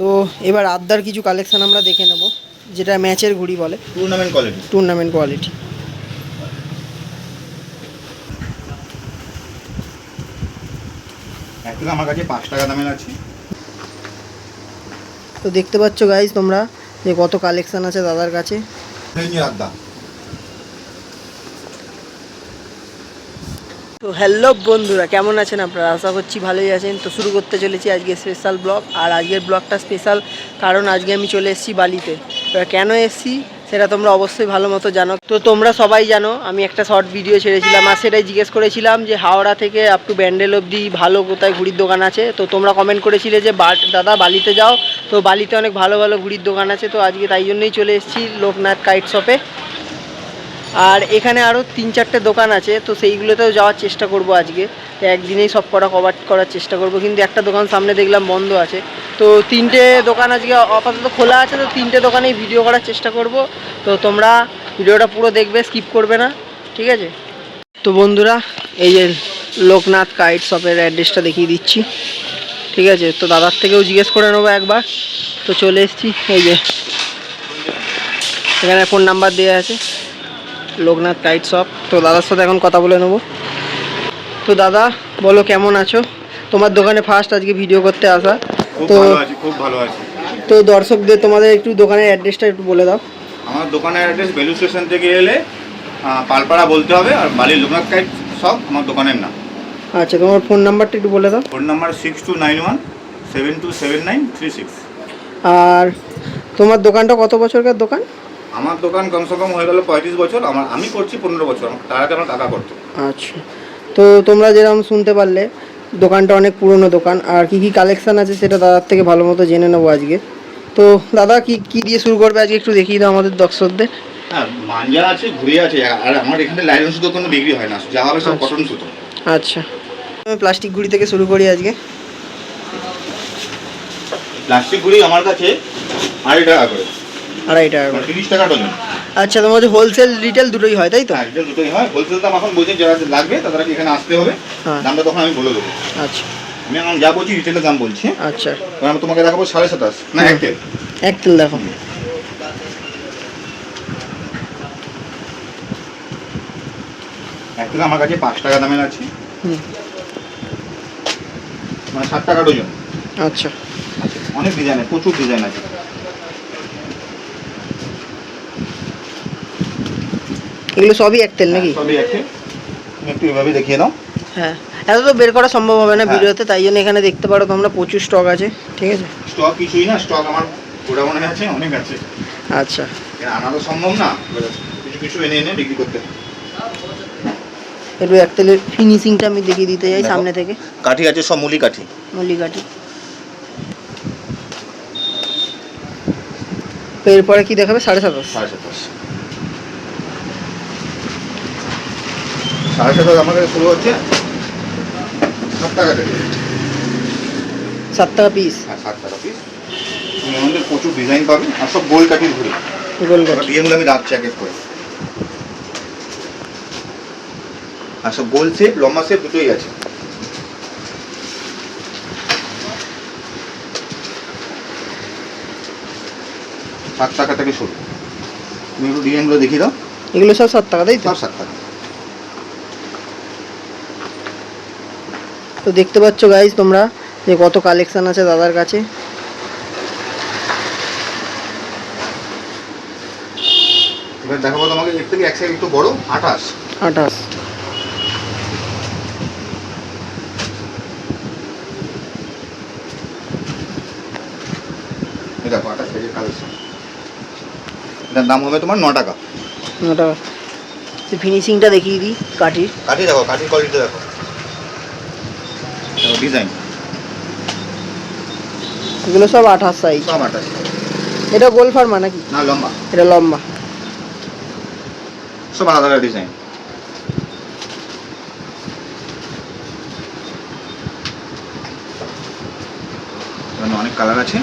তো এবার আদ্দার কিছু কালেকশান আমরা দেখে নেব যেটা ম্যাচের ঘুড়ি বলে। টুর্নামেন্ট কোয়ালিটি টুর্নামেন্ট কোয়ালিটি আমার কাছে পাঁচ টাকা দামের আছে। তো দেখতে পাচ্ছ গাইজ তোমরা যে কত কালেকশান আছে দাদার কাছে। তো হ্যালো বন্ধুরা, কেমন আছেন আপনারা? আশা করছি ভালোই আছেন। তো শুরু করতে চলেছি আজকে স্পেশাল ব্লগ আর আজকের ব্লগটা স্পেশাল কারণ আজকে আমি চলে এসেছি বালিতে। কেন এসেছি সেটা তোমরা অবশ্যই ভালো মতো জানো। তো তোমরা সবাই জানো, আমি একটা শর্ট ভিডিও ছেড়েছিলাম আর সেটাই জিজ্ঞেস করেছিলাম যে হাওড়া থেকে আপ টু ব্যান্ডেল অবধি ভালো কোথায় ঘুড়ির দোকান আছে? তো তোমরা কমেন্ট করেছিলে যে দাদা, বালিতে যাও। তো বালিতে অনেক ভালো ভালো ঘুড়ির দোকান আছে। তো আজকে তাই জন্যই চলে এসেছি লোকনাথ কাইট শপে আর এখানে আরও তিন চারটে দোকান আছে, তো সেইগুলোতেও যাওয়ার চেষ্টা করব আজকে। তো একদিনেই সব কটা কভার করার চেষ্টা করব, কিন্তু একটা দোকান সামনে দেখলাম বন্ধ আছে। তো তিনটে দোকান আজকে আপাতত খোলা আছে, তো তিনটে দোকানেই ভিডিও করার চেষ্টা করব। তো তোমরা ভিডিওটা পুরো দেখবে স্কিপ করবে না, ঠিক আছে? তো বন্ধুরা, এই যে লোকনাথ কাইট শপের অ্যাড্রেসটা দেখিয়ে দিচ্ছি, ঠিক আছে? তো দাদার থেকেও জিজ্ঞেস করে নেব একবার। তো চলে এসছি, এই যে, এখানে ফোন নাম্বার দেওয়া আছে। Loknath tight shop. তো দাদার সাথে এখন কথা বলে নেব। তো দাদা বলো কেমন আছো? তোমার দোকানে ফার্স্ট আজকে ভিডিও করতে আসা। তো খুব ভালো আছি। তো দর্শকদের তোমাদের একটু দোকানের অ্যাড্রেসটা একটু বলে দাও। আমার দোকানের অ্যাড্রেস বেলু স্টেশন থেকে এলে পালপাড়া বলতে হবে আর বালির লোকনাথ টাইট শপ আমার দোকানের নাম। আচ্ছা তোমার ফোন নাম্বারটা একটু বলে দাও। Phone number six two nine one seven two seven nine three six আর তোমার দোকানটা কত বছরকার দোকান? আমার দোকান কমসে কম হয়ে গেল পঁয়ত্রিশ বছর আমার আমি করছি পনেরো বছর তার আগে আমার কাকা করতো। আচ্ছা। তো তোমরা যেরকম শুনতে পারলে দোকানটা অনেক পুরনো দোকান আর কি কি কালেকশন আছে সেটা দাদার থেকে ভালো মতো জেনে নেব আজকে। তো দাদা কি কি দিয়ে শুরু করবে আজকে একটু দেখিয়ে দাও আমাদের দর্শকদের? হ্যাঁ মাঞ্জা আছে ঘুরে আছে আর আমার এখানে লাইলন সুতো কোনো বিক্রি হয় না যা হবে সব আচ্ছা। কটন সুতো। আচ্ছা। আমি প্লাস্টিক ঘুড়ি থেকে শুরু করি আজকে। প্লাস্টিক ঘুড়ি আমার কাছে আড়াই টাকা করে। আড়াই টাকা করে। তিরিশ টাকা ডজন। আচ্ছা তোমার হচ্ছে হোলসেল রিটেল দুটোই হয় তাই তো? হ্যাঁ এটা দুটোই হয়। হোলসেল দাম এখন বলছে যারা লাগবে তাদেরকে এখানে আসতে হবে। হ্যাঁ। দামটা তখন আমি বলে দেবো। আচ্ছা। আমি এখন যা বলছি রিটেলের দাম বলছি। আচ্ছা। আমি তোমাকে দেখাবো সাড়ে সাতাশ না এক তেল এক তেল দেখো। এক তেল আমার কাছে পাঁচ টাকা দামের আছে। হুম। মানে ষাট টাকা ডজন। আচ্ছা। অনেক ডিজাইন আছে প্রচুর ডিজাইন আছে। এগুলো সবই এক তেল নাকি? সবই এক তেল একটু এভাবে দেখিয়ে দাও হ্যাঁ এত তো বের করা সম্ভব হবে না হ্যাঁ। ভিডিওতে তাই জন্য এখানে দেখতে পারো তোমরা প্রচুর স্টক আছে ঠিক আছে? স্টক কিছুই না স্টক আমার মনে আছে অনেক আছে। আচ্ছা। এর আনা তো সম্ভব না কিছু কিছু এনে এনে বিক্রি করতে। হয়। একটু এক তেলের ফিনিশিংটা আমি দেখিয়ে দিতে চাই সামনে থেকে। কাঠি আছে সব মুলি কাঠি মল্লিকাটি তো এরপরে কি দেখাবে? সাড়ে সাতাশ। সাড়ে সাতাশ। সাড়ে সাতাশ আমার কাছে শুরু হচ্ছে। সাত টাকা থেকে সাত টাকা পিস হ্যাঁ সাত টাকা পিস তুমি আমাদের প্রচুর ডিজাইন পাবে আর সব গোল কাঠির ঘুরে গোল কাঠি ডিজাইনগুলো আমি রাখছি এক এক করে। আর সব গোল শেপ লম্বা শেপ দুটোই আছে। সাত টাকা থেকে শুরু। তুমি একটু ডিজাইনগুলো দেখিয়ে দাও। এগুলো সব সাত টাকা তাই তো? সব সাত টাকা তো দেখতে পাচ্ছ গাইজ তোমরা যে কত কালেকশান আছে দাদার কাছে। এবার দেখাবো তোমাকে এর থেকে এক সাইড একটু বড় আঠাশ। আঠাশ। দেখো আঠাশ সাইজের কালেকশন এটার দাম হবে তোমার ন টাকা ওটা ফিনিশিংটা দেখিয়ে দিই কাঠির। কাঠি দেখো কাঠির কোয়ালিটি দেখো। ডিজাইন এগুলো সব আঠাশ সাইজ সব আঠাশ এটা গোল ফার্মা নাকি? না লম্বা। এটা লম্বা। সব আলাদা আলাদা ডিজাইন এখানে অনেক কালার আছে।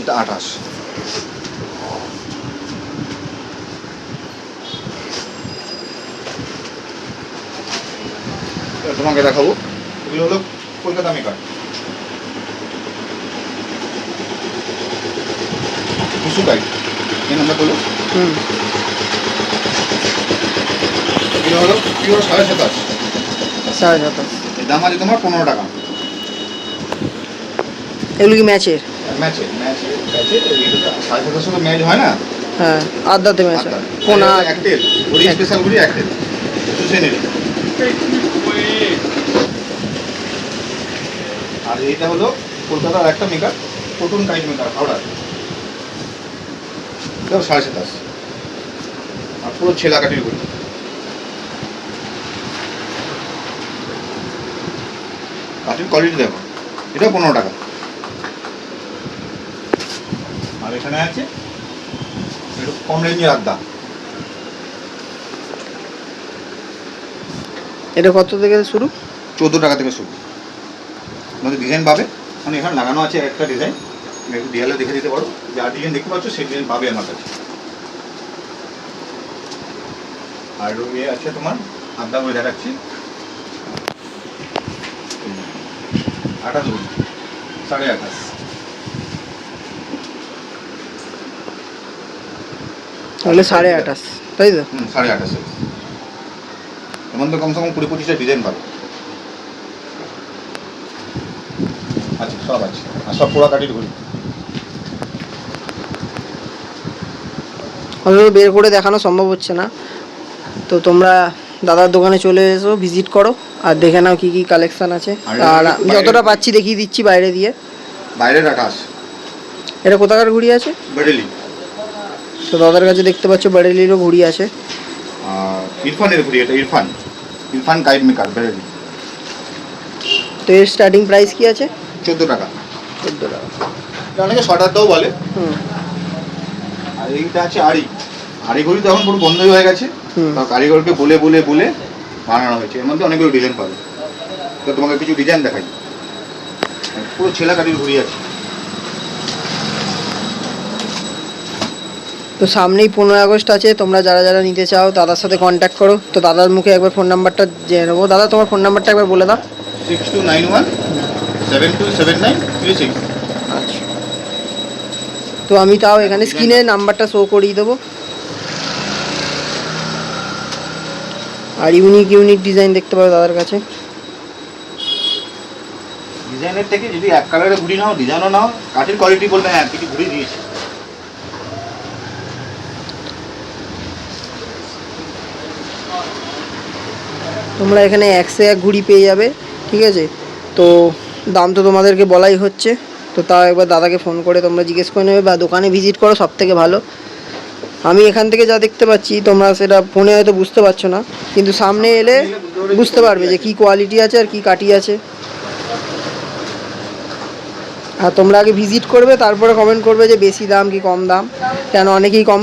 এটা আঠাশ। তোমাকে দেখাবো। এগুলো হলো কলকাতা মেকার। গাইড এই নাম্বার হলো হুম। এগুলো হলো পিওর সাড়ে সাতাশ। সাড়ে সাতাশ। দাম আছে তোমার পনেরো টাকা। এগুলো কি ম্যাচের? ম্যাচে ম্যাচে ম্যাচে সাড়ে তো ম্যাচ হয় না? হ্যাঁ আদ্যাতে ম্যাচ। কোনা স্পেশাল আর এইটা হলো কলকাতার একটা মেকার প্রোটন টাইপ মেকার হাওড়ার এটাও সাড়ে সাতাশ আর পুরো ছেলা কাটির ঘুরি কাটির কোয়ালিটি দেখো এটা পনেরো টাকা। আর এখানে আছে একটু কম রেঞ্জের আড্ডা। এটা কত থেকে শুরু? চোদ্দ টাকা থেকে শুরু। আমাদের ডিজাইন পাবে। মানে এখানে লাগানো আছে একটা ডিজাইন একটু দেয়ালে দেখে দিতে পারো। যা ডিজাইন দেখতে পাচ্ছ সেই ডিজাইন পাবে আমার কাছে। আর ইয়ে আছে তোমার আড্ডা বই দেখাচ্ছি। আঠাশ গুণ সাড়ে আঠাশ। তাহলে সাড়ে আঠাশ তাই তো? হুম সাড়ে আঠাশে। এমন তো কমসে কম কুড়ি পঁচিশটা ডিজাইন পাবে আচ্ছা সব আছে আর সব হয়তো বের করে দেখানো সম্ভব হচ্ছে না। তো তোমরা দাদার দোকানে চলে এসো ভিজিট করো আর দেখে নাও কি কি কালেকশন আছে। আর যতটা পাচ্ছি দেখিয়ে দিচ্ছি বাইরে দিয়ে। বাইরের আকাশ এটা কোথাকার ঘুড়ি আছে? বেডেলি তো দাদার কাছে দেখতে পাচ্ছ বারেলিরও ঘুড়ি আছে। ইরফানের ঘুরি এটা ইরফান। ইরফান গাইড মেকার বেডেলি তো এর স্টার্টিং প্রাইস কি আছে? চোদ্দ টাকা। চোদ্দ টাকা অনেকে শর্ট বলে। আর এইটা আছে আড়ি। আড়িঘড়ি তো এখন পুরো বন্ধই হয়ে গেছে কারিগরকে বলে বলে বলে বানানো হয়েছে। এর মধ্যে অনেকগুলো ডিজাইন পাবে। তো তোমাকে কিছু ডিজাইন দেখাই। পুরো ছেলা কাটির ঘুরি আছে। তো সামনেই পনেরোই আগস্ট আছে। তোমরা যারা যারা নিতে চাও দাদার সাথে কন্ট্যাক্ট করো। তো দাদার মুখে একবার ফোন নাম্বারটা জেনে নেব। দাদা তোমার ফোন নাম্বারটা একবার বলে দাও। Six two nine one seven two seven nine three six আচ্ছা। তো আমি তাও এখানে স্ক্রিনে নাম্বারটা শো করিয়ে দেবো। আর ইউনিক ইউনিক ডিজাইন দেখতে পাবে দাদার কাছে। ডিজাইনের থেকে যদি এক কালারের ঘুড়ি নাও ডিজাইনও নাও কাঠের কোয়ালিটি বলবে হ্যাঁ কিছু ঘুড়ি দিয়েছে। তোমরা এখানে একশো এক ঘুড়ি পেয়ে যাবে ঠিক আছে? তো দাম তো তোমাদেরকে বলাই হচ্ছে। তো তাও একবার দাদাকে ফোন করে তোমরা জিজ্ঞেস করে নেবে বা দোকানে ভিজিট করো সব থেকে ভালো। আমি এখান থেকে যা দেখতে পাচ্ছি তোমরা সেটা ফোনে হয়তো বুঝতে পারছ না। কিন্তু সামনে এলে বুঝতে পারবে যে কি কোয়ালিটি আছে আর কি কাটি আছে। আর তোমরা আগে ভিজিট করবে তারপরে কমেন্ট করবে যে বেশি দাম কি কম দাম। কেন অনেকেই কম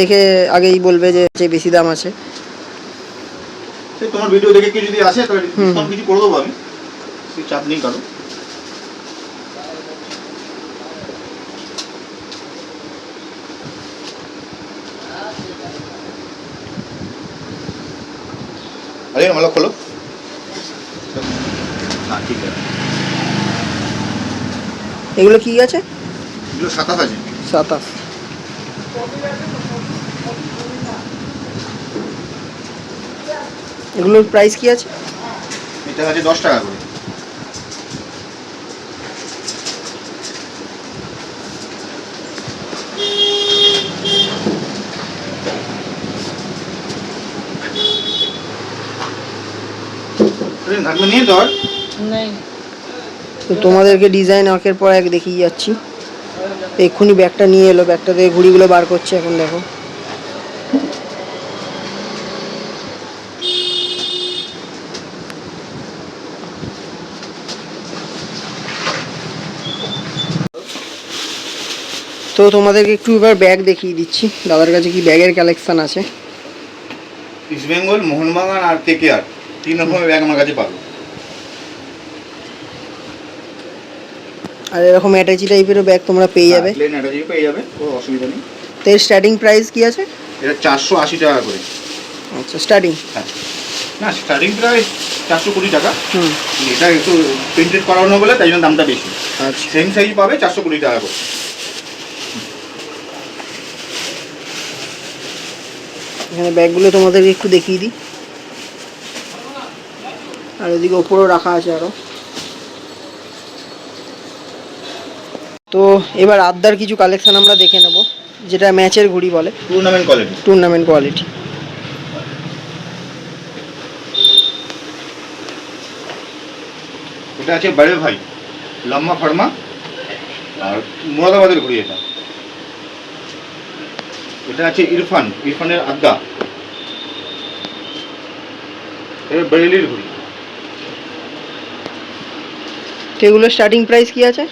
দেখে আগেই বলবে যে যে বেশি দাম আছে। তোমার ভিডিও দেখে কেউ যদি আসে তাহলে কিছু করে দেবো আমি। চাপ নেই কারও। ಅದೇನು ಮಲಕ್ ಕೊಲ್ಲು না ঠিক আছে। এগুলো কি আছে? এগুলো সাতাশ আছে। সাতাশ। এগুলোর প্রাইস কি আছে? এটা আছে দশ টাকা করে। ঢাকনা নিয়ে ধর। তো তোমাদেরকে ডিজাইন একের পর এক দেখিয়ে যাচ্ছি। এক্ষুনি ব্যাগটা নিয়ে এলো ব্যাগটা থেকে ঘুড়িগুলো বার করছে এখন দেখো। তো তোমাদেরকে একটু এবার ব্যাগ দেখিয়ে দিচ্ছি। দাদার কাছে কি ব্যাগের কালেকশন আছে? ইস্ট বেঙ্গল মোহনবাগান আর কে আর তিন রকমের ব্যাগ আমার কাছে পাবে। আর এরকম অ্যাটাচি টাইপেরও ব্যাগ তোমরা পেয়ে যাবে। প্লেন অ্যাটাচি পেয়ে যাবে কোনো অসুবিধা নেই। তো এর স্টার্টিং প্রাইস কি আছে? এটা চারশো আশি টাকা করে। আচ্ছা স্টার্টিং হ্যাঁ। না স্টার্টিং প্রায় চারশো কুড়ি টাকা। হুম। এটা একটু প্রিন্টেড করানো বলে তাই জন্য দামটা বেশি। আচ্ছা। সেম সাইজ পাবে চারশো কুড়ি টাকা করে। এখানে ব্যাগগুলো তোমাদেরকে একটু দেখিয়ে দিই। আর এদিকে ওপরেও রাখা আছে আরও তো এবার আদ্যার কিছু কালেকশন আমরা দেখে নেব যেটা ম্যাচের ঘুড়ি বলে। টুর্নামেন্ট কোয়ালিটি টুর্নামেন্ট কোয়ালিটি এটা আছে বড়ে ভাই লম্বা ফার্মা আর মুরাদাবাদের ঘুড়ি এটা। এটা আছে ইরফান ইরফানের আজ্ঞা এটা বেরেলির ঘুড়ি। তো এগুলোর স্টার্টিং প্রাইস কি আছে?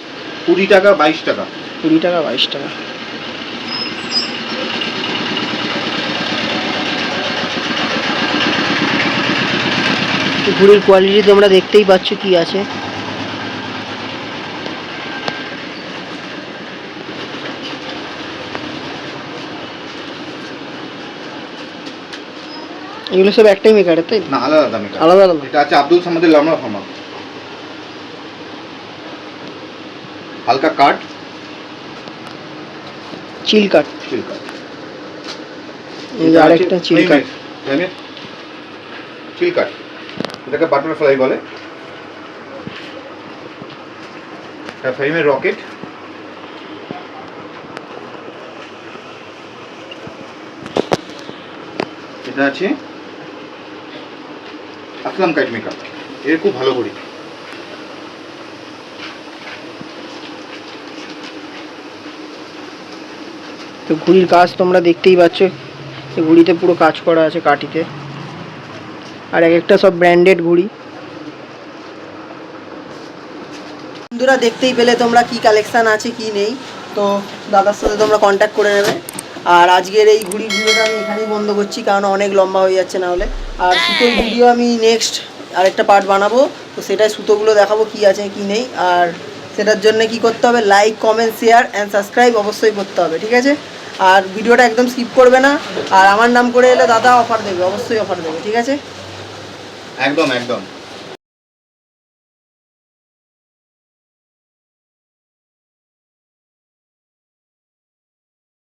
কুড়ি টাকা বাইশ টাকা। কুড়ি টাকা বাইশ টাকা। ঘুড়ির কোয়ালিটি তোমরা দেখতেই পাচ্ছ কি আছে। এগুলো সব একটাই মেকারের তাই না আলাদা দামে। আলাদা আলাদা এটা আছে আব্দুল সামাদের লম্বা ফার্মা। হালকা কাট চিল কাট চিল কাট এই আরেকটা চিল কাট চিল কাট এটাকে বাটারফ্লাই বলে। এটা ফ্রেমের রকেট এটা আছে। আসলাম কাইট মেকআপ এর খুব ভালো ঘড়ি। তো ঘুড়ির কাজ তোমরা দেখতেই পাচ্ছ। ঘুড়িতে পুরো কাজ করা আছে কাঠিতে। আর এক একটা সব ব্র্যান্ডেড ঘুড়ি। বন্ধুরা, দেখতেই পেলে তোমরা কি কালেকশন আছে, কি নেই। তো দাদার সাথে তোমরা কন্ট্যাক্ট করে নেবে। আর আজকের এই ঘুড়ির ভিডিওটা আমি এখানেই বন্ধ করছি, কারণ অনেক লম্বা হয়ে যাচ্ছে না হলে। আর সুতোর ভিডিও আমি নেক্সট আরেকটা পার্ট বানাবো। তো সেটাই সুতোগুলো দেখাবো কি আছে, কি নেই। আর সেটার জন্য কি করতে হবে? Like comment share and subscribe অবশ্যই করতে হবে, ঠিক আছে? আর ভিডিওটা একদম স্কিপ করবে না। আর আমার নাম করে এলে দাদা অফার দেবে, অবশ্যই অফার দেবে, ঠিক আছে? একদম একদম।